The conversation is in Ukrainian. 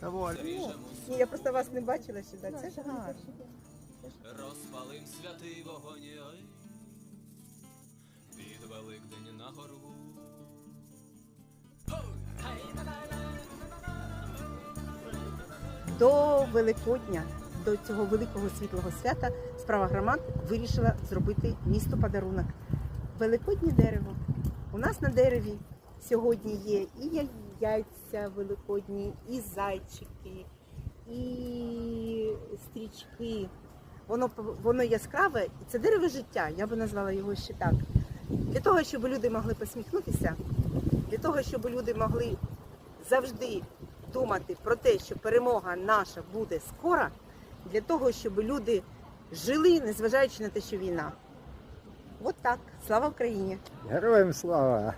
Кого? Ні, я просто вас не бачила сюди. Це ж гарно. Розпалим святий вогонь ой, під Великдень на гору. До Великодня, до цього великого світлого свята, справа громад вирішила зробити місто подарунок. Великоднє дерево. У нас на дереві сьогодні є і яйця великодні, і зайчики, і стрічки. Воно, воно яскраве, і це дерево життя, я би назвала його ще так. Для того, щоб люди могли посміхнутися, для того, щоб люди могли завжди думати про те, що перемога наша буде скоро, для того, щоб люди жили, незважаючи на те, що війна. От так. Слава Україні! Героям слава!